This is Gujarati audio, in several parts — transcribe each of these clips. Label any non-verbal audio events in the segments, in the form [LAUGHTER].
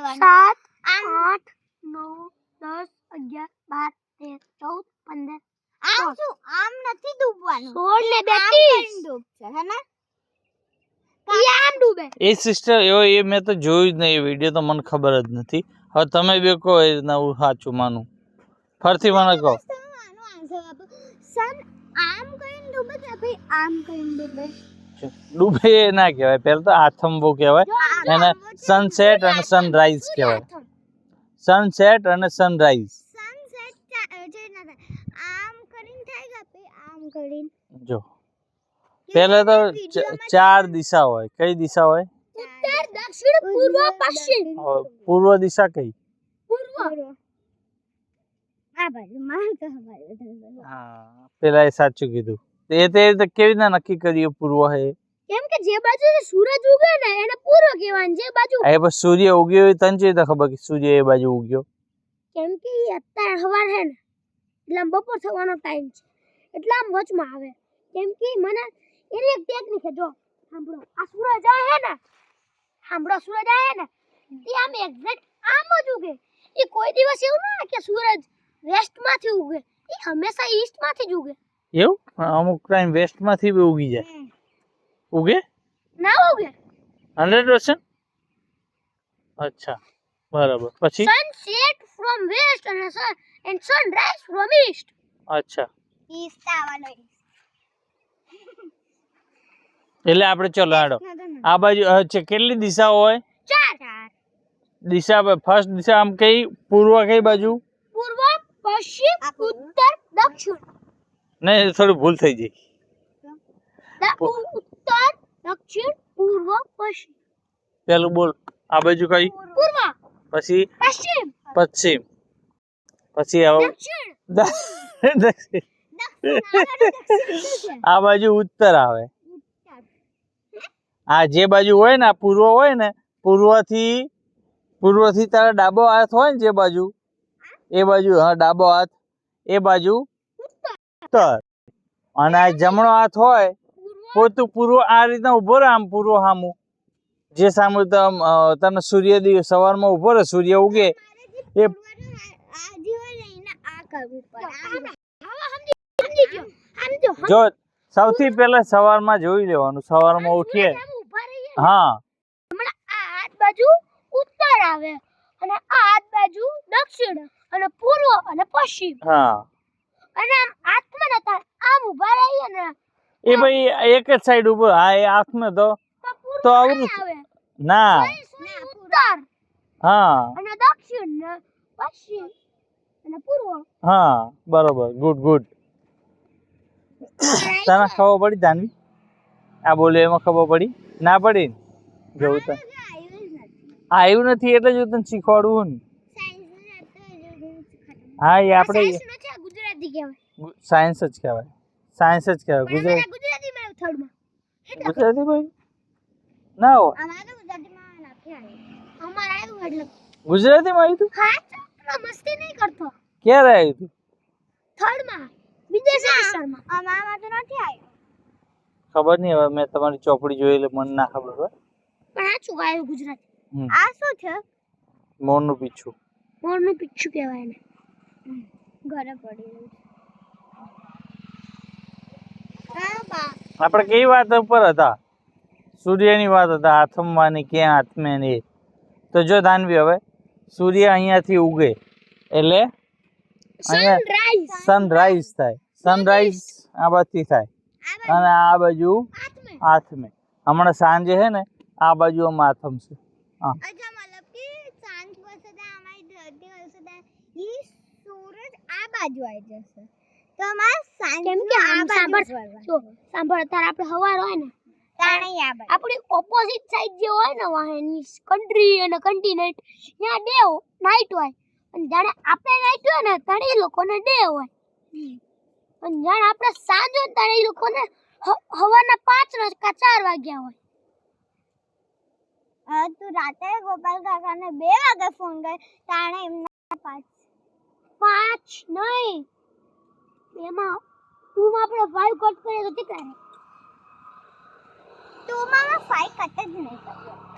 કરવાનું સાત આઠ નવ દસ અગિયાર બાર તેર ચૌદ પંદર આમ શું આમ નથી ડૂબવાનું સોળ ને આમ બેત્રીસ ડૂબશે હે ને ઈ આમ ડૂબે એ સિસ્ટર એવો એ મેં તો જોયું જ નહીં એ વીડિયો તો મને ખબર જ નથી હવે તમે બે કહો એ રીતના હું સાચું માનું ફરથી મને કહો સન આમ કરીને ડૂબે કે ભાઈ આમ કરીને ડૂબે ડૂબે ના કહેવાય. પહેલાં તો આથમવું કહેવાય. એને સનસેટ અને સનરાઈઝ કહેવાય. સનસેટ અને સનરાઈઝ સનસેટ જે ના થાય આમ કરીને થાય કે ભાઈ આમ કરીને? જો. પહેલા તો ચ- ચાર દિશા હોય. કઈ દિશા હોય? ઉત્તર દક્ષિણ પૂર્વ પશ્ચિમ. પૂર્વ દિશા કઈ? પૂર્વ. પેલા એ સાચું કીધું. તો એ તે રીતે કેવી રીતના નક્કી કરીએ પૂર્વ હે? કેમ કે જે બાજુ સૂરજ ઉગે ને એને પૂર્વ કહેવાય જે બાજુ એ બસ સૂર્ય ઉગ્યો હોય તને જે ખબર કે સૂર્ય એ બાજુ ઉગ્યો? કેમ કે એ અત્યારે હવાર હે ને એટલે બપોર થવાનો ટાઈમ છે. એટલે આમ વચમાં આવે. કેમ કે મને એની એક ટેકનિક છે જો સાંભળો. આ સૂરજ આવે હે ને સાંભળો સૂરજ આવે ને તે આમ એક્ઝેક્ટ આમ જ ઉગે. એ કોઈ દિવસ એવું ના કે સૂરજ વેસ્ટમાંથી ઉગે. એ હંમેશા ઈસ્ટમાંથી જ ઉગે. એવું? પણ અમુક ટાઈમ વેસ્ટમાંથી બી ઉગી જાય. ઉગે? ના ઉગે. હંડ્રેડ પર્સન્ટ અચ્છા બરાબર. પછી? સન સેટ ફ્રોમ વેસ્ટ અને sun and sun rise from east અચ્છા. ઈસ્ટ આવવાનો એટલે આપણે ચલો હાડો આ બાજુ અચ્છા કેટલી દિશા હોય? ચાર. દિશા ફર્સ્ટ દિશા આમ કઈ પૂર્વ કઈ બાજુ? પૂર્વ પશ્ચિમ ઉત્તર દક્ષિણ. નહીં થોડું ભૂલ થઈ જાય ઉત્તર દક્ષિણ પૂર્વ પશ્ચિમ. પેલું બોલ આ બાજુ કઈ? પૂર્વ. પછી? પશ્ચિમ. પશ્ચિમ. પછી દક્ષિણ. આ બાજુ ઉત્તર આવે. આ જે બાજુ હોય ને પૂર્વ હોય ને પૂર્વથી પૂર્વથી તારા ડાબો હાથ હોય ને જે બાજુ એ બાજુ હા ડાબો હાથ એ બાજુ ઉત્તર. અને આ જમણો હાથ હોય પોતું પૂર્વ આ રીતના ઊભો રહે આમ પૂર્વ સામું જે સામું તમે સૂર્ય સવારમાં ઊભો રહે સૂર્ય ઉગે એ જે સૌથી પહેલા સવારમાં જોઈ લેવાનું સવારમાં ઉઠીએ. હા. હાથ બાજુ ઉત્તર આવે અને આ હાથ બાજુ દક્ષિણ અને પૂર્વ અને પશ્ચિમ. હા. અને આમ હાથમાં નતા આમ ઊભા રહીએ ને. એ ભાઈ એક જ સાઈડ ઉપર હા એ આંખમાં તો. તો આવડું ના. ઉત્તર. હા. અને દક્ષિણ ને પશ્ચિમ અને પૂર્વ. હા બરોબર ગુડ ગુડ તને ખબર પડી જાનવી? આ બોલે એમાં ખબર પડી? ના પડી ને? તો. આવ્યું નથી. એટલે જ હું તને શીખવાડવું ને. હા એ આપણે ગુજરાતી કહેવાય. સાયન્સ જ કહેવાય. સાયન્સ જ કહેવાય. ગુજરાતી ગુજરાતીમાં થર્ડમાં ગુજરાતી ભાઈ ના હો અમારે ગુજરાતીમાં નથી આવ્યું અમારે આવ્યું એટલે. ગુજરાતીમાં આવ્યું તું? હા મસ્તી નહીં કરતો. ક્યારે આવ્યું તું? થર્ડમાં બીજા સેમેસ્ટરમાં. અમારામાં તો નથી આવ્યું. ખબર નહીં હવે મેં તમારી ચોપડી જોઈ એટલે મને ના ખબર હોય. પણ સાચું આવ્યું ગુજરાતી? આ શું છે? મોરનું પીછું. મોરનું પીછું કહેવાય ને ઘરે પડી રહ્યું આપણે કઈ વાત ઉપર હતા? સૂર્યની વાત હતા આથમવાની ક્યાં આથમે ને તો જો દાનવી હવે સૂર્ય અહીંયાથી ઉગે એટલે સનરાઈઝ થાય. સનરાઈઝ આ બાજુથી થાય અને આ બાજુ હાથમે. આથમે હમણાં સાંજે છે ને આ બાજુ આમ આથમશે હા. બાજુ આવી જશે. તો અમારે સાંજ કે આ બાજુ જો સાંભળ તાર આપણે હવાર હોય ને તાણે આ આપણી ઓપોઝિટ સાઈડ જે હોય ને વાહનની કન્ટ્રી અને કન્ટિનેન્ટ ત્યાં ડે નાઈટ હોય. અને જાણે આપણે નાઈટ હોય ને તાણે એ લોકોને ડે હોય. અને જાણે આપણે સાંજ હોય તાણે એ લોકોને હવાના પાંચ કે ચાર વાગ્યા હોય. તું રાતે ગોપાલ કાકાને બે વાગે ફોન કર તાણે એમના પાંચ પાંચ નહીં. એમાં ટુમાં આપણે ફાઈવ કટ કરીએ તો કેટલા રહે? માં મારા ફાઈવ કટ જ નહીં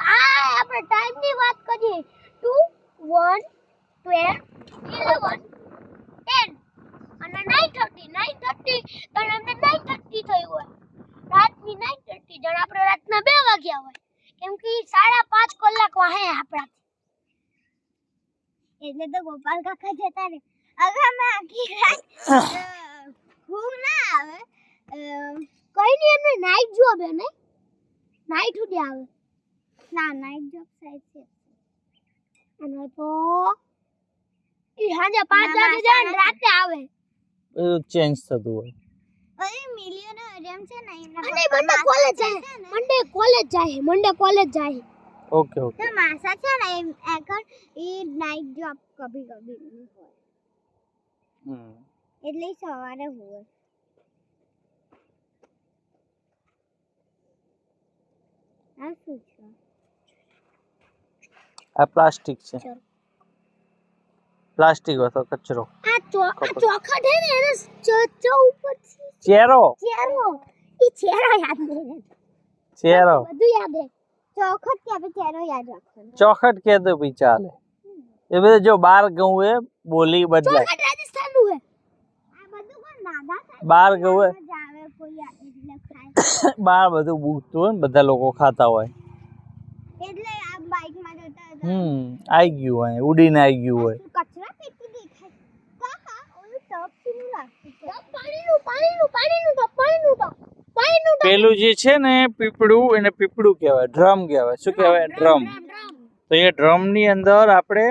હા આપણે ટાઈમની વાત કરીએ. Two one twelve eleven ten અને નાઇન થર્ટી નાઇન થર્ટી પણ અમને નાઇન થર્ટી થયું હોય રાતની નાઇન થર્ટી જાણે આપણે રાતના બે વાગ્યા હોય કેમ કે ઈ સાડા પાંચ કલાક વાહે આપણા એટલે તો ગોપાલ કાકા જતા રે અગર અમે આખી રાત હું. ના આવે. કઈ નહીં એમને નાઈટ જોબ હે ને? નાઇટ સુધી આવે. ના નાઈટ જોબ સાઈડ છે. અને તો એ સાંજે પાંચ વાગે જાય ને રાતે આવે. બધું ચેન્જ થતું હોય. અરે મિલિયનોરિયમ છે ને અને મંડે કોલેજ જાય મંડે કોલેજ જાય મંડે કોલેજ જાય ઓકે ઓકે તો માસા છે ને આગળ એ નાઈટ જોબ કભી કભી હોય. હમ. એટલે સવારે હોય. આ શું છે? આ પ્લાસ્ટિક છે. પ્લાસ્ટિક હતો કચરો. આ ચો આ ચોખા છે ને એને ચો ઉપર ચેરો. ચેરો. ઈ ચેરો યાદ નહીં ચેરો. બધું યાદ હે ચોખટ કે આપણે યાદ રાખવાનો? ચોખટ કે તો ભાઈ ચાલે. એ બધા જો બાર ગઉં એ બોલી બદલાય. ચોખટ રાજસ્થાનનું હે? આ બધું કોણ બાર એ આવે ખાય. [COUGHS] બાર બધું બૂકતું હોય ને બધા લોકો ખાતા હોય. એટલે આ બાઇકમાં જતા હતા. હમ આઈ ગયું હોય ઉડીને આઈ ગયું હોય. કચરા પેટી દેખાય કાકા ઓલું ટપ શીનું લાગતું છે. પાણીનું પાણીનું પાણીનું પાણીનું પેલું જે છે ને પીપળું એને પીપળું કહેવાય ડ્રમ કહેવાય. શું કહેવાય? ડ્રમ તો એ ડ્રમની અંદર આપણે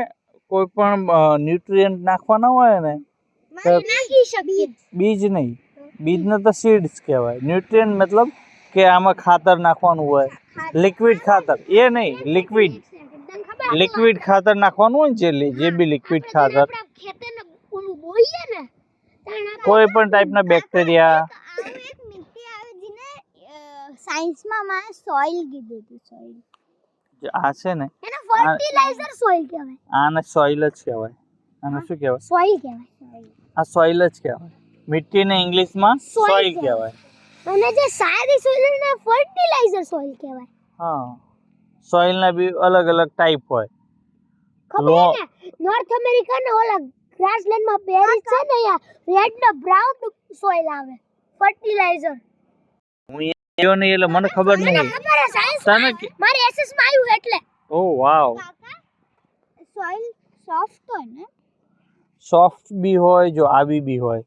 કોઈ પણ ન્યુટ્રિયન્ટ નાખવાના હોય ને તો બીજ નહીં. બીજને તો સીડ્સ કહેવાય. ન્યુટ્રિયન્ટ મતલબ કે આમાં ખાતર નાખવાનું હોય. લિક્વિડ ખાતર. એ નહીં લિક્વિડ લિક્વિડ ખાતર નાખવાનું હોય ને જે જે બી લિક્વિડ ખાતર. કોઈ પણ ટાઈપના બેક્ટેરિયા આવું એક મિટ્ટી આવે જેને સાયન્સમાં માં સોઇલ કીધું હતું સોઇલ આ છે ને એને ફર્ટિલાઇઝર સોઇલ કહેવાય. આને સોઇલ જ કહેવાય. આને શું કહેવાય? સોઇલ કહેવાય આ સોઇલ જ કહેવાય. મિટ્ટીને ઇંગ્લિશમાં સોઇલ કહેવાય. અને જે સારી સોઇલ ને ફર્ટિલાઇઝર સોઇલ કહેવાય. હા સોઇલના બી અલગ અલગ ટાઈપ હોય. ખબર નોર્થ છે ને ઓલા ગ્રાસલેન્ડમાં બેરીઝ છે ને યાર રેડ ને બ્રાઉન સોઇલ આવે. ફર્ટિલાઇઝર હું એવો નહીં એટલે મને ખબર મને નહીં. ખબર છે સાયન્સ તને કે- મારે એસએસમાં આવ્યું એટલે. ઓ વાવ. કાકા સોઇલ સોફ્ટ હોય ને? સોફ્ટ બી હોય જો આવી બી હોય.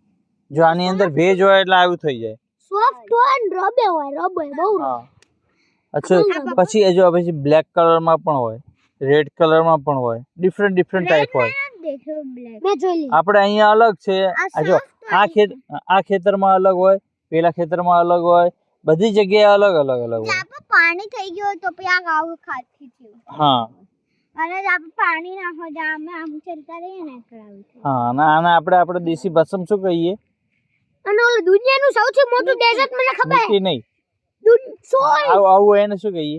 જો આની અંદર ભેજ હોય એટલે આવું થઈ જાય. સોફ્ટ હોય ને રબે હોય રબે બહુ રબે. હા. અચ્છા પછી એ જો પછી બ્લેક કલરમાં પણ હોય રેડ કલરમાં પણ હોય ડિફરન્ટ ડિફરન્ટ ટાઈપ હોય. દેખો બ્લેક મેં જોઈ લીધું. આપણે અહીંયા અલગ છે. આ આ જો soft આ ખેત આ ખેતરમાં અલગ હોય પેલા ખેતરમાં અલગ હોય બધી જગ્યાએ અલગ અલગ અલગ હોય. આપણે પાણી થઈ ગયું તો પછી આ ગાવ ખાતી થયું હા. અને આપણે પાણી નાખો જા અમે આમ ચલતા રહીએ ને કરાવી હા અને આને આપણે આપણે દેશી ભાષામાં શું કહીએ? અને ઓલું દુનિયાનું સૌથી મોટું ડેઝર્ટ મને ખબર? છે નહીં. દુન- સોય! આવું આવું એને શું કહીએ?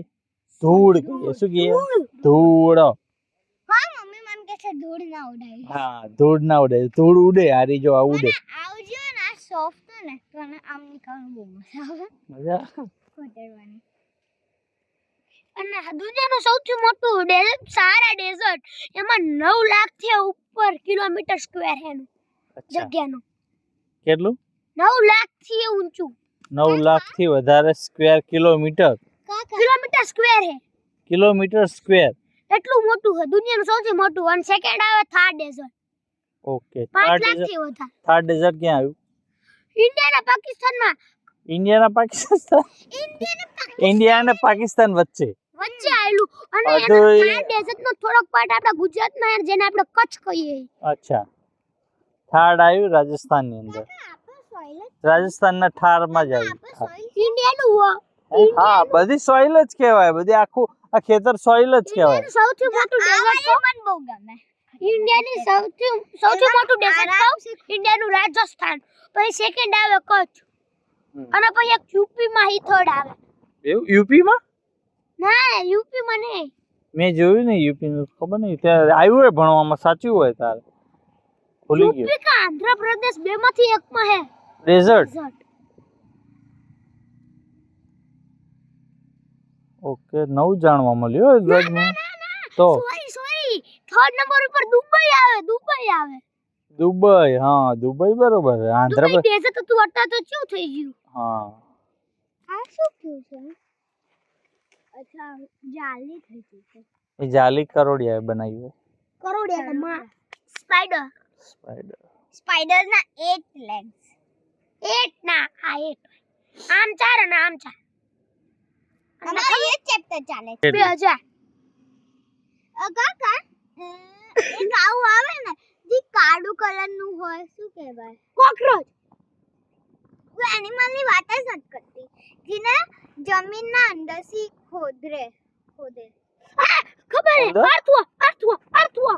ધૂળ કહીએ. શું કહીએ? ધૂળ! હા. મમ્મી મને કહે છે ધૂળ ના ઉડાય હા ધૂળ ના ઉડે ધૂળ ઉડે હારી જો આ ઉડે. આવજો ને આ સોફ્ટ ને તો આમ નીકળવું બહુ મજા આવે. મજા કોતરવાની અને દુનિયાનું સૌથી મોટું ડેઝર્ટ સારા ડેઝર્ટ એમાં નવ લાખથી ઉપર કિલોમીટર સ્ક્વેર છે એનું જગ્યાનું. કેટલું? નવ લાખથી ઊંચું. નવ લાખથી વધારે સ્ક્વેર કિલોમીટર કિલોમીટર સ્ક્વેર છે. કિલોમીટર સ્ક્વેર એટલું મોટું છે દુનિયાનું સૌથી મોટું. અને સેકન્ડ આવે Thar desert okay Thar desert Thar desert ક્યાં આવ્યું? ઇન્ડિયા અને પાકિસ્તાનમાં ઇન્ડિયા પાકિસ્તાન ઇન્ડિયા અને પાકિસ્તાન વચ્ચે. વચ્ચે આવેલું અને એનો થાર ડેઝર્ટ નો થોડોક પાર્ટ આપણા ગુજરાતમાં યાર જેને આપણે કચ્છ કહીએ. અચ્છા. થાર આવ્યું રાજસ્થાનની અંદર. રાજસ્થાનના ઠારમાં જ આવ્યું. ઇન્ડિયાનું હા બધી સોઇલ જ કહેવાય. બધી આખું આ ખેતર સોઇલ જ કહેવાય. સૌથી મોટું ડેઝર્ટ મને બહુ ગમે. ઇન્ડિયાની સૌથી સૌથી મોટું ડેઝર્ટ કહું ઇન્ડિયાનું રાજસ્થાન. પછી સેકન્ડ આવે કચ્છ. અને પછી એક યુપીમાં હી થર્ડ આવે. એવું? યુપીમાં? ના યુપીમાં નહીં. મેં જોયું ને યુપીનું ખબર નહીં. ત્યાં આવ્યું હોય ભણવામાં સાચું હોય તારે. ભૂલી ગયું. યુપી કા આંધ્રપ્રદેશ બેમાંથી એકમાં એક હે? ડેઝર્ટ ડેઝર્ટ ઓકે નવું જાણવા મળ્યું તો. થર્ડ નંબર ઉપર દુબઈ આવે દુબઈ આવે. દુબઈ હા દુબઈ બરોબર દુબઈ આંધ્રપ્રદેશ તો તું અટા તો શું થઈ ગયું? હા. આ શું થયું છે? અચ્છા જાલી થઈ ગઈ છે. એ જાલી કરોડિયાએ બનાવી હોય કરોડિયા. માં સ્પાઈડર સ્પાઈડર સ્પાઈડર ના 8 લેગ્સ 8 ના આ 8 આમ ચાર અને આમ ચાર. અને એ ચેપ્ટર ચાલે છે. 2000 અ કાકા એક આવું આવે ને જે કાળું કલરનું હોય શું કહેવાય? કોકરોચ. હું એનિમલની વાત જ નથી કરતી. જેને જમીનના અંદરથી ખોદરે ખોદે. ખબર હે? અંદર? અર્થવો અર્થવો અર્થવો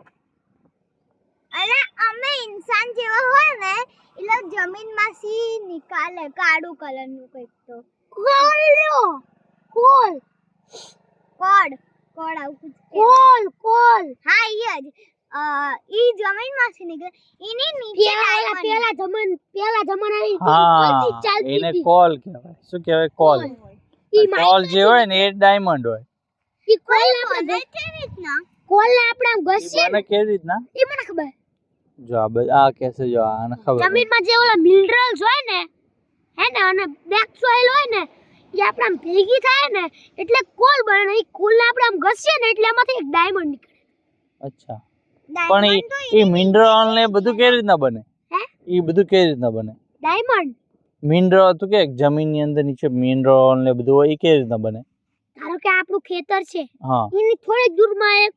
અને અમે ઇન્સાન જેવા હોય ને એટલે જમીનમાંથી નિકાલે કાળું કલરનું કંઈક તો. કોલ કોલ કોડ કોડ આવું કુછ કોલ કોલ. હા ઈ જ. ઈ જમીનમાંથી નીકળે એની નીચે પેલા પેલા જમન પેલા જમાનાની હા કોલથી ચાલતી એને કોલ કહેવાય. શું કહેવાય? કોલ. હોય. કોલ જે હોય ને એ ડાયમંડ હોય. ઈ કોલ આપણે કેવી રીતના? કોલ ને આપણે આમ ઘસીએ બને ને કેવી રીતના? એ મને ખબર. જો આ આ કેસે જો આને ખબર. જમીનમાં જે ઓલા મિનરલ્સ હોય ને હે ને અને બ્લેક સોઇલ હોય ને એ આપણે આમ ભેગી થાય ને એટલે કોલ બને ને એ કોલ ને આપણે આમ ઘસીએ ને એટલે એમાંથી એક ડાયમંડ નીકળે. અચ્છા. પણ એ મિનરલ ને બધું કેવી રીતના બને? હે? એ બધું કેવી રીતના બને? ડાયમંડ મિનરલ તું કે જમીનની અંદર નીચે મિનરલ ને બધું હોય એ કેવી રીતના બને? ધારો કે આપણું ખેતર છે. હા. એની થોડીક દૂરમાં એક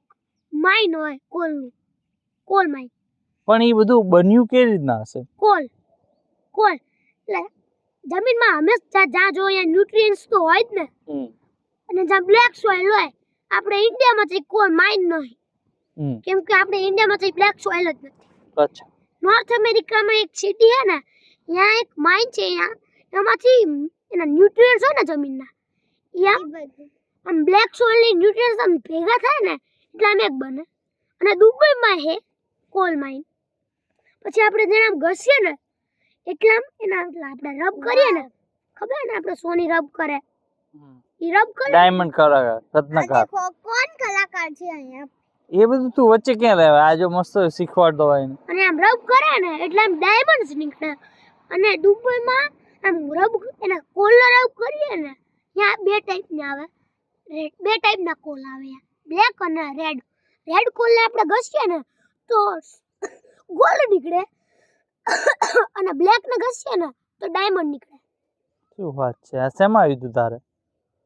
માઇન હોય કોલનું. કોલ માઇન પણ એ બધું બન્યું કેવી રીતના હશે? કોલ. કોલ. એટલે જમીનમાં હંમેશા જ્યાં જોઈએ અહીંયા ન્યુટ્રિયન્ટ્સ તો હોય જ ને. અને જ્યાં બ્લેક સોઇલ હોય આપણે ઇન્ડિયામાંથી કોઈ માઇન નહીં. કેમ કે આપણે ઇન્ડિયામાંથી બ્લેક સોઇલ જ નથી. અચ્છા. નોર્થ અમેરિકામાં એક સિટી છે ને ત્યાં એક માઇન છે ત્યાં એમાંથી એના ન્યુટ્રિયન્ટ્સ હોય ને જમીનના આમ આમ બ્લેક સોઇલની ન્યુટ્રિયન્ટ્સ આમ ભેગા થાય ને એટલે આમ એક બને. અને દુબઈમાં છે કોલ માઇન પછી આપણે જેને આમ ઘસીએ ને એટલે એના એટલે આપણે રબ કરીએ ને ખબર ને આપણે સોની રબ કરે? એ રબ કરે? ડાયમંડ કલાકાર રત્નકાર. કોણ કલાકાર છે અહીંયા? એ બધું તું વચ્ચે ક્યાં લેવા આ જો મસ્ત શીખવાડતો હોય ને અને આમ રબ કરે ને એટલે આમ ડાયમંડ્સ નીકળે. અને દુબઈમાં આમ રબ એના કોલર રબ કરીએ ને ત્યાં બે ટાઈપના આવે. રેડ બે ટાઈપના કોલ આવે બ્લેક અને રેડ રેડ કોલને આપણે ઘસીએ ને તો ગોલ નીકળે. અને બ્લેક ને ઘસીએ ને તો ડાયમંડ નીકળે. શું વાત છે? આ શેમાં આવ્યું તું તારે?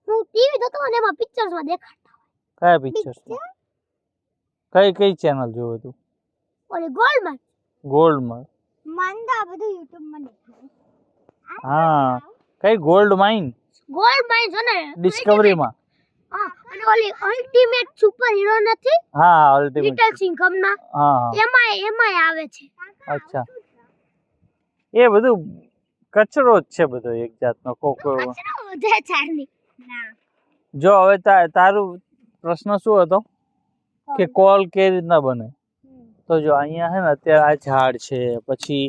હું ટીવી જોતો અને એમાં પિક્ચર્સમાં દેખાડતા કયા પિક્ચર્સ કઈ કઈ ચેનલ જોવો તું? ઓલી ગોલ્ડમાં ગોલ્ડમાં માંદા બધું યુટ્યુબમાં દેખાય. હા. કઈ ગોલ્ડ માઇન ગોલ્ડ માઇન છે ને ડિસ્કવરીમાં હા અને ઓલી અલ્ટિમેટ સુપર હીરો નથી? હા અલ્ટિમેટ લિટલ સિંઘમ ના હા એમાં એમાં આવે છે. અચ્છા. એ બધું કચરો જ છે બધો એક જાતનો કોકો જો હવે તારું પ્રશ્ન શું હતો? કે કોલ કેવી રીતના બને? તો જો અહીંયા હે ને અત્યારે આ ઝાડ છે પછી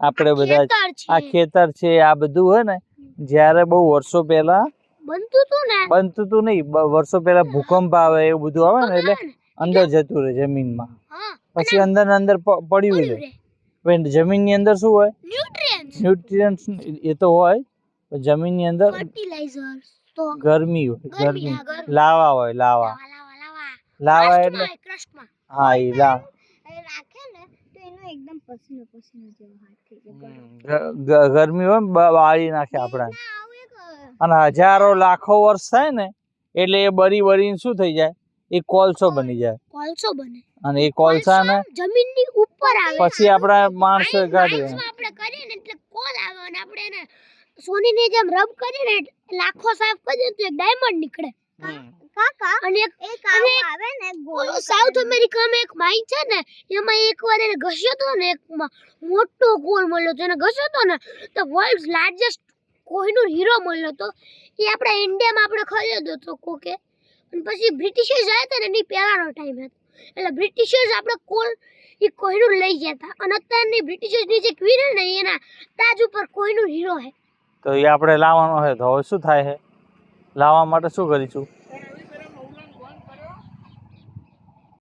આપણે બધા આ ખેતર છે આ બધું હે ને જ્યારે બહુ વર્ષો પહેલા બનતું તું ને? બનતું તું નહીં વર્ષો પહેલા ભૂકંપ આવે એવું બધું આવે ને એટલે અંદર જતું રહે જમીનમાં. પછી અંદર ને અંદર પડ્યું રહે. પણ જમીનની અંદર શું હોય? ન્યુટ્રિયન્ટ્સ ન્યુટ્રિયન્ટ્સ એ તો હોય જમીનની અંદર ગરમી હોય ગરમી. લાવા હોય લાવા. લાવા એટલે હા એ લાવા. ગરમી હોય બાળી નાખે આપણા. અને હજારો લાખો વર્ષ થાય ને એટલે એ બરી બરીને શું થઈ જાય? એ કોલસો બની જાય. કોલસો બને. અને એ કોલસા ને જમીનની ઉપર આવે પછી આપણા માણસ ગાડી આપણે કરીએ ને એટલે કોલ આવે અને આપણે એને સોનીની જેમ રબ કરીએ ને લાખો સાફ કરીએ તો એક ડાયમંડ નીકળે. કાકા અને એક એક આવે ને ગોળ સાઉથ અમેરિકામાં એક માઇન છે ને એમાં એકવાર એને ઘસ્યો હતો ને એક મોટો ગોળ મળ્યો તો એને ઘસ્યો તો ને તો વર્લ્ડ લાર્જેસ્ટ કોહિનૂર હીરો મળ્યો હતો એ આપણા ઇન્ડિયામાં આપણે ખરીદ્યો હતો કોકે. અને પછી બ્રિટિશે જાય હતા ને એની પહેલાનો ટાઈમ હતો. એટલે બ્રિટિશર્સ આપણે કોલ એ કોહિનૂર લઈ ગયા હતા. અને અત્યારની બ્રિટિશર્સની જે ક્વીન ને, એના તાજ ઉપર કોહિનૂર હીરો હે. તો એ આપણે લાવવાનો છે તો હવે શું થાય છે લાવવા માટે શું કરીશું?